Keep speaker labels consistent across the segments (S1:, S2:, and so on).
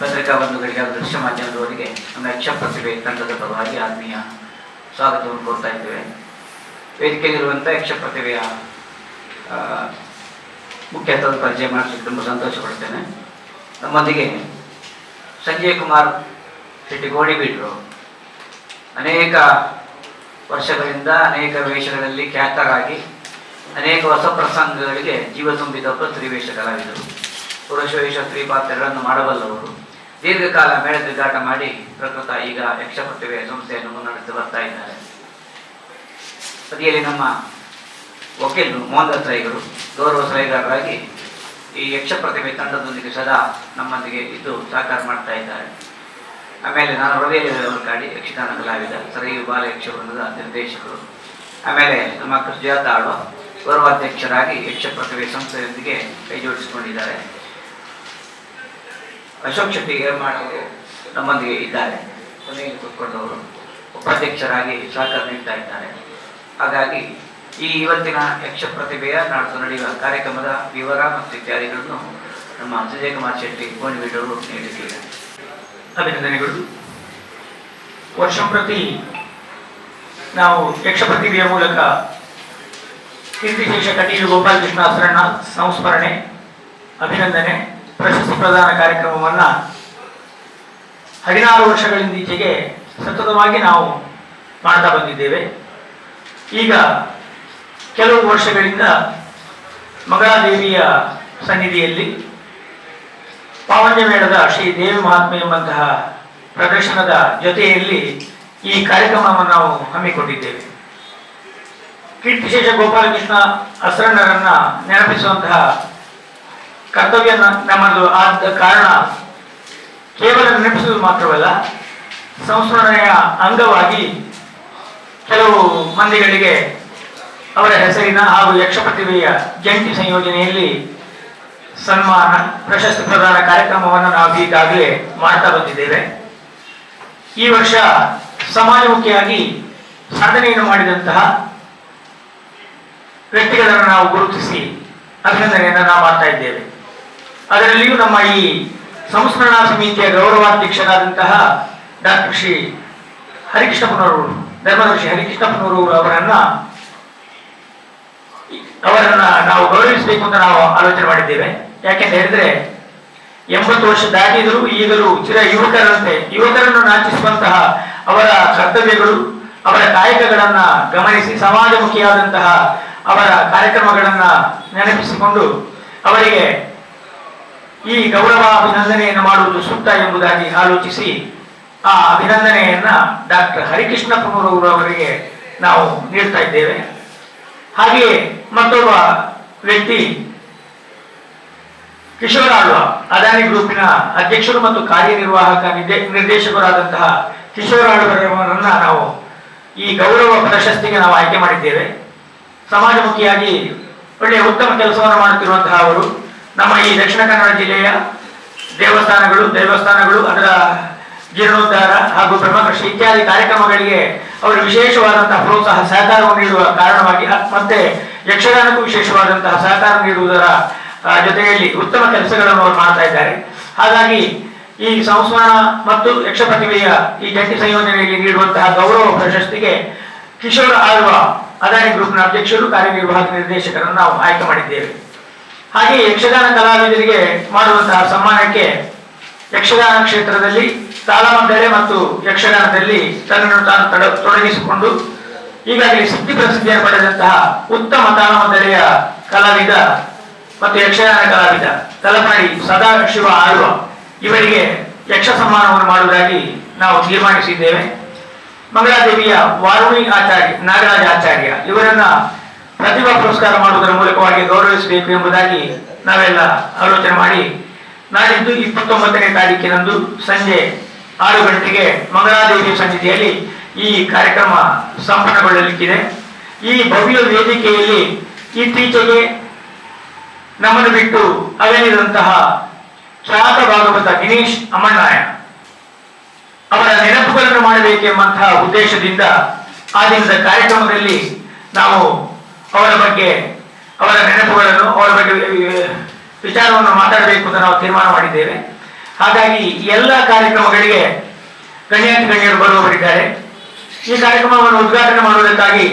S1: ಪತ್ರಿಕಾ ಬಂಧುಗಳಿಗೆ ದೃಶ್ಯ ಮಾಧ್ಯಮದವರಿಗೆ ನಮ್ಮ ಯಕ್ಷ ಪ್ರತಿಭೆ ತಂಡದ ಪರವಾಗಿ ಆತ್ಮೀಯ ಸ್ವಾಗತವನ್ನು ಕೋರ್ತಾ ಇದ್ದೇವೆ. ವೇದಿಕೆಯಲ್ಲಿರುವಂಥ ಯಕ್ಷ ಪ್ರತಿಭೆಯ ಮುಖ್ಯ ಪರಿಚಯ ಮಾಡಿಸಿ ತುಂಬ ಸಂತೋಷ ಪಡ್ತೇನೆ ನಮ್ಮೊಂದಿಗೆ ಸಂಜಯ್ ಕುಮಾರ್ ಶೆಟ್ಟಿ ಬಿಟ್ಟರು ಅನೇಕ ವರ್ಷಗಳಿಂದ ಅನೇಕ ವೇಷಗಳಲ್ಲಿ ಖ್ಯಾತರಾಗಿ ಅನೇಕ ಹೊಸ ಪ್ರಸಂಗಗಳಿಗೆ ಜೀವ ತುಂಬಿದವರು ಕಲಾವಿದರು. ಪುರುಷ ವೇಷ ಸ್ತ್ರೀ ಪಾತ್ರಗಳನ್ನು ಮಾಡಬಲ್ಲವರು. ದೀರ್ಘಕಾಲ ಮೇಳದಿದ್ದಾಟ ಮಾಡಿ ಪ್ರಕೃತ ಈಗ ಯಕ್ಷಪಟ್ಟಿವೆ ಸಂಸ್ಥೆಯನ್ನು ಮುನ್ನಡೆಸಿ ಬರ್ತಾ ಇದ್ದಾರೆ. ಸದಿಯಲ್ಲಿ ನಮ್ಮ ವಕೀಲರು ಮೋಹನ್ ದತ್ ರೈಗರು ಗೌರವ ಸಲಹೆಗಾರರಾಗಿ ಈ ಯಕ್ಷ ಪ್ರತಿಭೆ ತಂಡದೊಂದಿಗೆ ಸದಾ ನಮ್ಮೊಂದಿಗೆ ಇದ್ದು ಸಹಕಾರ ಮಾಡ್ತಾ ಇದ್ದಾರೆ. ಆಮೇಲೆ ನಾನು ರವಿಯಲ್ಲಿ ಕಾಡಿ ಯಕ್ಷಗಾನ ಕಲಾವಿದ ಸರಿಯು ಬಾಲ ಯಕ್ಷವೃಂದದ ನಿರ್ದೇಶಕರು. ಆಮೇಲೆ ನಮ್ಮ ಸುಜಾತ ಆಳ್ವ ಗೌರವಾಧ್ಯಕ್ಷರಾಗಿ ಯಕ್ಷ ಪ್ರತಿಭೆ ಸಂಸ್ಥೆಯೊಂದಿಗೆ ಕೈ ಜೋಡಿಸಿಕೊಂಡಿದ್ದಾರೆ ಅಶೋಕ್ ಶೆಟ್ಟಿ ಅವರು ನಮ್ಮೊಂದಿಗೆ ಇದ್ದಾರೆ. ಕೊನೆಯಲ್ಲಿ ಕೂತ್ಕೊಂಡವರು ಉಪಾಧ್ಯಕ್ಷರಾಗಿ ಸಹಕಾರ ನೀಡ್ತಾ ಇದ್ದಾರೆ. ಹಾಗಾಗಿ ಈ ಇವತ್ತಿನ ಯಕ್ಷ ಪ್ರತಿಭೆಯ ನಾಡ್ದು ನಡೆಯುವ ಕಾರ್ಯಕ್ರಮದ ವಿವರ ಮತ್ತು ಇತ್ಯಾದಿಗಳನ್ನು ನಮ್ಮ ಸುಜಯ್ ಕುಮಾರ್ ಶೆಟ್ಟಿ ಗೋಣಿಬೀಡವರು ನೀಡಿದ್ದಾರೆ.
S2: ಅಭಿನಂದನೆಗಳು. ವರ್ಷ ಪ್ರತಿ ನಾವು ಯಕ್ಷ ಪ್ರತಿಭೆಯ ಮೂಲಕ ಕೀರ್ತಿಶೇಷ ಕಟೀಲು ಗೋಪಾಲಕೃಷ್ಣ ಹಸರಣ್ಣ ಸಂಸ್ಮರಣೆ, ಅಭಿನಂದನೆ. ಪ್ರಶಸ್ತಿ ಪ್ರದಾನ ಕಾರ್ಯಕ್ರಮವನ್ನು ಹದಿನಾರು ವರ್ಷಗಳಿಂದೀಚೆಗೆ ಸತತವಾಗಿ ನಾವು ಮಾಡ್ತಾ ಬಂದಿದ್ದೇವೆ. ಈಗ ಕೆಲವು ವರ್ಷಗಳಿಂದ ಮಗಳಾದೇವಿಯ ಸನ್ನಿಧಿಯಲ್ಲಿ ಪಾವಂಜ ಮೇಳದ ಶ್ರೀ ದೇವಿ ಮಹಾತ್ಮೆ ಎಂಬಂತಹ ಪ್ರದರ್ಶನದ ಜೊತೆಯಲ್ಲಿ ಈ ಕಾರ್ಯಕ್ರಮವನ್ನು ನಾವು ಹಮ್ಮಿಕೊಂಡಿದ್ದೇವೆ. ಕೀರ್ತಿಶೇಷ ಗೋಪಾಲಕೃಷ್ಣ ಅಸರಣ್ಣರನ್ನ ನೆನಪಿಸುವಂತಹ ಕರ್ತವ್ಯ ನಮ್ಮದು ಆದ ಕಾರಣ ಕೇವಲ ನೆನಪಿಸುವುದು ಮಾತ್ರವಲ್ಲ, ಸಂಸ್ಮರಣೆಯ ಅಂಗವಾಗಿ ಕೆಲವು ಮಂದಿಗಳಿಗೆ ಅವರ ಹೆಸರಿನ ಹಾಗೂ ಯಕ್ಷ ಪ್ರತಿಭೆಯ ಜಂಟಿ ಸಂಯೋಜನೆಯಲ್ಲಿ ಸನ್ಮಾನ, ಪ್ರಶಸ್ತಿ ಪ್ರದಾನ ಕಾರ್ಯಕ್ರಮವನ್ನು ನಾವು ಈಗಾಗಲೇ ಮಾಡ್ತಾ ಬಂದಿದ್ದೇವೆ. ಈ ವರ್ಷ ಸಮಾಜಮುಖಿಯಾಗಿ ಸಾಧನೆಯನ್ನು ಮಾಡಿದಂತಹ ವ್ಯಕ್ತಿಗಳನ್ನು ನಾವು ಗುರುತಿಸಿ ಅಭಿನಂದನೆಯನ್ನು ನಾವು ಮಾಡ್ತಾ ಇದ್ದೇವೆ. ಅದರಲ್ಲಿಯೂ ನಮ್ಮ ಈ ಸಂಸ್ಮರಣಾ ಸಮಿತಿಯ ಗೌರವಾಧ್ಯಕ್ಷರಾದಂತಹ ಡಾಕ್ಟರ್ ಶ್ರೀ ಹರಿಕೃಷ್ಣಪ್ಪನವರು, ಧರ್ಮದರ್ಶಿ ಹರಿಕೃಷ್ಣಪ್ಪನವರು ಅವರನ್ನ ಅವರನ್ನ ನಾವು ಗೌರವಿಸಬೇಕು ಅಂತ ನಾವು ಆಲೋಚನೆ ಮಾಡಿದ್ದೇವೆ. ಯಾಕೆಂತ ಹೇಳಿದ್ರೆ, ಎಂಬತ್ತು ವರ್ಷ ದಾಟಿದರೂ ಈಗಲೂ ಚಿರ ಯುವಕರಂತೆ, ಯುವಕರನ್ನು ನಾಚಿಸುವಂತಹ ಅವರ ಕರ್ತವ್ಯಗಳು, ಅವರ ಕಾಯಕಗಳನ್ನ ಗಮನಿಸಿ ಸಮಾಜಮುಖಿಯಾದಂತಹ ಅವರ ಕಾರ್ಯಕ್ರಮಗಳನ್ನ ನೆನಪಿಸಿಕೊಂಡು ಅವರಿಗೆ ಈ ಗೌರವ ಅಭಿನಂದನೆಯನ್ನು ಮಾಡುವುದು ಸೂಕ್ತ ಎಂಬುದಾಗಿ ಆಲೋಚಿಸಿ, ಆ ಅಭಿನಂದನೆಯನ್ನ ಡಾಕ್ಟರ್ ಹರಿಕೃಷ್ಣಪ್ಪನವರು ಅವರಿಗೆ ನಾವು ನೀಡ್ತಾ ಇದ್ದೇವೆ. ಹಾಗೆಯೇ ಮತ್ತೊಬ್ಬ ವ್ಯಕ್ತಿ, ಕಿಶೋರ್ ಆಳ್ವ, ಅದಾನಿ ಗ್ರೂಪಿನ ಅಧ್ಯಕ್ಷರು ಮತ್ತು ಕಾರ್ಯನಿರ್ವಾಹಕ ನಿರ್ದೇ- ನಿರ್ದೇಶಕರಾದಂತಹ ಕಿಶೋರ್ ಆಳ್ವರವರನ್ನ ನಾವು ಈ ಗೌರವ ಪ್ರಶಸ್ತಿಗೆ ನಾವು ಆಯ್ಕೆ ಮಾಡಿದ್ದೇವೆ. ಸಮಾಜಮುಖಿಯಾಗಿ ಒಳ್ಳೆಯ ಉತ್ತಮ ಕೆಲಸವನ್ನು ಮಾಡುತ್ತಿರುವಂತಹ ಅವರು. ನಮ್ಮ ಈ ದಕ್ಷಿಣ ಕನ್ನಡ ಜಿಲ್ಲೆಯ ದೇವಸ್ಥಾನಗಳು ದೇವಸ್ಥಾನಗಳು, ಅದರ ಜೀರ್ಣೋದ್ಧಾರ ಹಾಗೂ ಬ್ರಹ್ಮಕೃಷಿ ಇತ್ಯಾದಿ ಕಾರ್ಯಕ್ರಮಗಳಿಗೆ ಅವರು ವಿಶೇಷವಾದಂತಹ ಪ್ರೋತ್ಸಾಹ, ಸಹಕಾರವನ್ನು ನೀಡುವ ಕಾರಣವಾಗಿ ಮತ್ತೆ ಯಕ್ಷಗಾನಕ್ಕೂ ವಿಶೇಷವಾದಂತಹ ಸಹಕಾರ ನೀಡುವುದರ ಜೊತೆಯಲ್ಲಿ ಉತ್ತಮ ಕೆಲಸಗಳನ್ನು ಅವರು ಮಾಡ್ತಾ ಇದ್ದಾರೆ. ಹಾಗಾಗಿ ಈ ಸಂಸ್ಮರಣ ಮತ್ತು ಯಕ್ಷ ಪ್ರತಿಭೆಯ ಈ ಜಂಟಿ ಸಂಯೋಜನೆಯಲ್ಲಿ ನೀಡುವಂತಹ ಗೌರವ ಪ್ರಶಸ್ತಿಗೆ ಕಿಶೋರ್ ಆಳ್ವ ಅದಾನಿ ಗ್ರೂಪ್ನ ಅಧ್ಯಕ್ಷರು, ಕಾರ್ಯನಿರ್ವಾಹಕ ನಿರ್ದೇಶಕರನ್ನು ನಾವು ಆಯ್ಕೆ ಮಾಡಿದ್ದೇವೆ. ಹಾಗೆ ಯಕ್ಷಗಾನ ಕಲಾವಿದರಿಗೆ ಮಾಡುವಂತಹ ಸಮ್ಮಾನಕ್ಕೆ ಯಕ್ಷಗಾನ ಕ್ಷೇತ್ರದಲ್ಲಿ ತಾಳಮಂಡಳಿ ಮತ್ತು ಯಕ್ಷಗಾನದಲ್ಲಿ ತನ್ನನ್ನು ತಾನು ತೊಡ- ತೊಡಗಿಸಿಕೊಂಡು ಈಗಾಗಲೇ ಸಿದ್ಧಿ ಪ್ರಸಿದ್ಧಿಯನ್ನು ಪಡೆದಂತಹ ಉತ್ತಮ ತಾಳಮಂಡಳಿಯ ಕಲಾವಿದ ಮತ್ತು ಯಕ್ಷಗಾನ ಕಲಾವಿದ ತಲಪಾಡಿ ಸದಾಶಿವ ಆಳ್ವ ಇವರಿಗೆ ಯಕ್ಷ ಸಮ್ಮಾನವನ್ನು ಮಾಡುವುದಾಗಿ ನಾವು ತೀರ್ಮಾನಿಸಿದ್ದೇವೆ. ಮಂಗಳಾದೇವಿಯ ವಾರುಣಿ ಆಚಾರ್ಯ, ನಾಗರಾಜ ಆಚಾರ್ಯ ಇವರನ್ನ ಪ್ರತಿಭಾ ಪುರಸ್ಕಾರ ಮಾಡುವುದರ ಮೂಲಕವಾಗಿ ಗೌರವಿಸಬೇಕು ಎಂಬುದಾಗಿ ನಾವೆಲ್ಲ ಆಲೋಚನೆ ಮಾಡಿ ನಾಡಿದ್ದು ಇಪ್ಪತ್ತೊಂಬತ್ತನೇ ತಾರೀಕಿನಂದು ಸಂಜೆ ಆರು ಗಂಟೆಗೆ ಮಂಗಳಾದೇವಿ ಸನ್ನಿಧಿಯಲ್ಲಿ ಈ ಕಾರ್ಯಕ್ರಮ ಸಂಪನ್ನಗೊಳ್ಳಲಿಕ್ಕಿದೆ. ಈ ಭವ್ಯ ವೇದಿಕೆಯಲ್ಲಿ ಇತ್ತೀಚೆಗೆ ನಮ್ಮನ್ನು ಬಿಟ್ಟು ಅಗಲಿದಂತಹ ಖ್ಯಾತ ಭಾಗವತ ದಿನೇಶ್ ಅಮಣ್ಣಾಯ ಅವರ ನೆನಪುಗಳನ್ನು ಮಾಡಬೇಕೆಂಬಂತಹ ಉದ್ದೇಶದಿಂದ ಆ ದಿನದ ಕಾರ್ಯಕ್ರಮದಲ್ಲಿ ನಾವು ಅವರ ಬಗ್ಗೆ, ಅವರ ನೆನಪುಗಳನ್ನು, ಅವರ ಬಗ್ಗೆ ವಿಚಾರವನ್ನು ಮಾತಾಡಬೇಕು ಅಂತ ನಾವು ತೀರ್ಮಾನ ಮಾಡಿದ್ದೇವೆ. ಹಾಗಾಗಿ ಎಲ್ಲ ಕಾರ್ಯಕ್ರಮಗಳಿಗೆ ಗಣ್ಯಾತಿ ಗಣ್ಯರು ಬರುವವರಿದ್ದಾರೆ. ಈ ಕಾರ್ಯಕ್ರಮವನ್ನು ಉದ್ಘಾಟನೆ ಮಾಡುವುದಕ್ಕಾಗಿ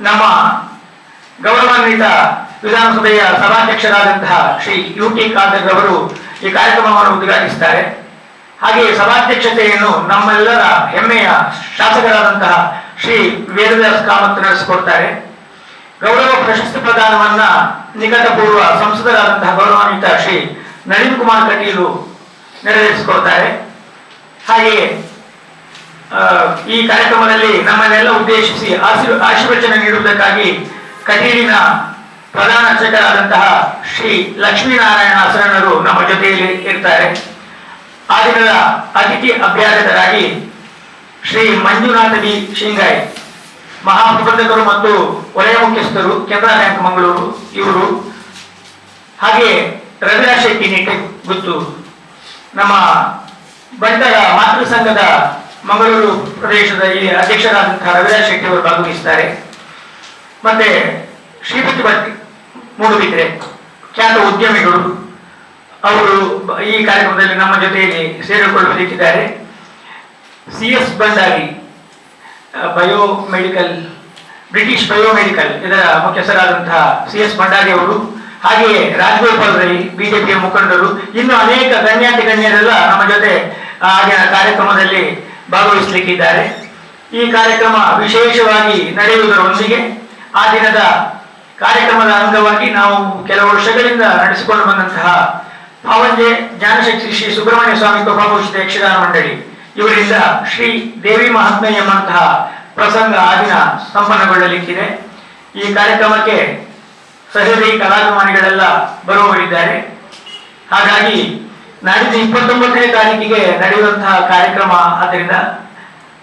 S2: ನಮ್ಮ ಗೌರವಾನ್ವಿತ ವಿಧಾನಸಭೆಯ ಸಭಾಧ್ಯಕ್ಷರಾದಂತಹ ಶ್ರೀ ಯು ಟಿ ಖಾದರ್ ಅವರು ಈ ಕಾರ್ಯಕ್ರಮವನ್ನು ಉದ್ಘಾಟಿಸುತ್ತಾರೆ ಹಾಗೆಯೇ ಸಭಾಧ್ಯಕ್ಷತೆಯನ್ನು ನಮ್ಮೆಲ್ಲರ ಹೆಮ್ಮೆಯ ಶಾಸಕರಾದಂತಹ ಶ್ರೀ ವೇದವ್ಯಾಸ್ ಕಾಮತ್ ನಡೆಸಿಕೊಡ್ತಾರೆ. ಗೌರವ ಪ್ರಶಸ್ತಿ ಪ್ರದಾನವನ್ನ ನಿಕಟಪೂರ್ವ ಸಂಸದರಾದಂತಹ ಗೌರವಾನ್ವಿತ ಶ್ರೀ ನಳಿನ್ ಕುಮಾರ್ ಕಟೀಲು ನೆರವೇರಿಸಿಕೊಳ್ತಾರೆ. ಹಾಗೆಯೇ ಈ ಕಾರ್ಯಕ್ರಮದಲ್ಲಿ ನಮ್ಮನ್ನೆಲ್ಲ ಉದ್ದೇಶಿಸಿ ಆಶೀರ್, ಆಶೀರ್ವಚನ ನೀಡುವುದಕ್ಕಾಗಿ ಕಟೀಲಿನ ಪ್ರಧಾನ ಅರ್ಚಕರಾದಂತಹ ಶ್ರೀ ಲಕ್ಷ್ಮೀನಾರಾಯಣ ಶರಣರು ನಮ್ಮ ಜೊತೆಯಲ್ಲಿ ಇರ್ತಾರೆ. ಆ ದಿನದ ಅತಿಥಿ ಅಭ್ಯಾಸಕರಾಗಿ ಶ್ರೀ ಮಂಜುನಾಥ ಬಿ. ಶಿಂಗಾಯ್ ಮಹಾಪ್ರಬಂಧಕರು ಮತ್ತು ವಲಯ ಮುಖ್ಯಸ್ಥರು ಕೆನರಾ ಬ್ಯಾಂಕ್ ಮಂಗಳೂರು, ಇವರು. ಹಾಗೆ ರವೀನಾ ಶೆಟ್ಟಿ ನಿಟ್ಟೆ ಗೊತ್ತು. ನಮ್ಮ ಬಂಟರ ಮಾತೃ ಸಂಘದ ಮಂಗಳೂರು ಪ್ರದೇಶದ ಇಲ್ಲಿ ಅಧ್ಯಕ್ಷರಾದಂತಹ ರವೀನಾ ಶೆಟ್ಟಿ ಅವರು ಭಾಗವಹಿಸುತ್ತಾರೆ ಮತ್ತೆ ಶ್ರೀಪತಿ ಭಟ್ ಮೂಡುಬಿದ್ರೆ, ಖ್ಯಾತ ಉದ್ಯಮಿಗಳು. ಅವರು ಈ ಕಾರ್ಯಕ್ರಮದಲ್ಲಿ ನಮ್ಮ ಜೊತೆಯಲ್ಲಿ ಸೇರಿಕೊಳ್ಳಲು C S Bhandari biomedical British biomedical ಇದರ ಮುಖ್ಯಸ್ಥರಾದಂತಹ ಸಿ ಎಸ್ ಭಂಡಾರಿ ಅವರು, ಹಾಗೆಯೇ ರಾಜಗೋಪಾಲ್ ರೈ ಬಿಜೆಪಿಯ ಮುಖಂಡರು, ಇನ್ನು ಅನೇಕ ಗಣ್ಯಾತಿ ಗಣ್ಯರೆಲ್ಲ ನಮ್ಮ ಜೊತೆ ಆಗಿನ ಕಾರ್ಯಕ್ರಮದಲ್ಲಿ ಭಾಗವಹಿಸಲಿಕ್ಕಿದ್ದಾರೆ. ಈ ಕಾರ್ಯಕ್ರಮ ವಿಶೇಷವಾಗಿ ನಡೆಯುವುದರೊಂದಿಗೆ ಆ ದಿನದ ಕಾರ್ಯಕ್ರಮದ ಅಂಗವಾಗಿ ನಾವು ಕೆಲವು ವರ್ಷಗಳಿಂದ ನಡೆಸಿಕೊಂಡು ಬಂದಂತಹ ಪಾವಂಜೆ ಜ್ಞಾನಶಕ್ತಿ ಶ್ರೀ ಸುಬ್ರಹ್ಮಣ್ಯ ಸ್ವಾಮಿ ಕೃಪಾಭೂಷಿತ ಯಕ್ಷಗಾನ ಮಂಡಳಿ. ಇವರಿಂದ ಶ್ರೀ ದೇವಿ ಮಹಾತ್ಮೆ ಎಂಬಂತಹ ಪ್ರಸಂಗ ಆ ದಿನ ಸಂಪನ್ನಗೊಳ್ಳಲಿಕ್ಕಿದೆ. ಈ ಕಾರ್ಯಕ್ರಮಕ್ಕೆ ಸಹೃದಯಿ ಕಲಾಭಿಮಾನಿಗಳೆಲ್ಲ ಬರುವವರಿದ್ದಾರೆ. ಹಾಗಾಗಿ ನಾಡಿದ್ದು ಇಪ್ಪತ್ತೊಂಬತ್ತನೇ ತಾರೀಕಿಗೆ ನಡೆಯುವಂತಹ ಕಾರ್ಯಕ್ರಮ ಆದ್ದರಿಂದ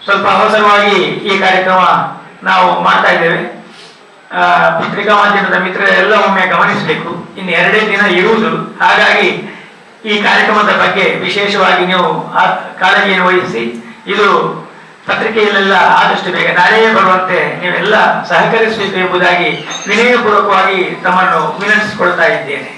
S2: ಸ್ವಲ್ಪ ಅವಸರವಾಗಿ ಈ ಕಾರ್ಯಕ್ರಮ ನಾವು ಮಾಡ್ತಾ ಇದ್ದೇವೆ. ಪತ್ರಿಕಾ ಮಾಧ್ಯಮದ ಮಿತ್ರರೆಲ್ಲ ಒಮ್ಮೆ ಗಮನಿಸಬೇಕು. ಇನ್ನು ಎರಡೇ ದಿನ ಇರುವುದು. ಹಾಗಾಗಿ ಈ ಕಾರ್ಯಕ್ರಮದ ಬಗ್ಗೆ ವಿಶೇಷವಾಗಿ ನೀವು ಕಾಳಜಿಯನ್ನು ವಹಿಸಿ, ಇದು ಪತ್ರಿಕೆಯಲ್ಲೆಲ್ಲ ಆದಷ್ಟು ಬೇಗ ನಾಳೆಯೇ ಬರುವಂತೆ ನೀವೆಲ್ಲ ಸಹಕರಿಸಬೇಕು ಎಂಬುದಾಗಿ ವಿನಯಪೂರ್ವಕವಾಗಿ ತಮ್ಮನ್ನು ವಿನಂತಿಸಿಕೊಳ್ತಾ ಇದ್ದೇನೆ.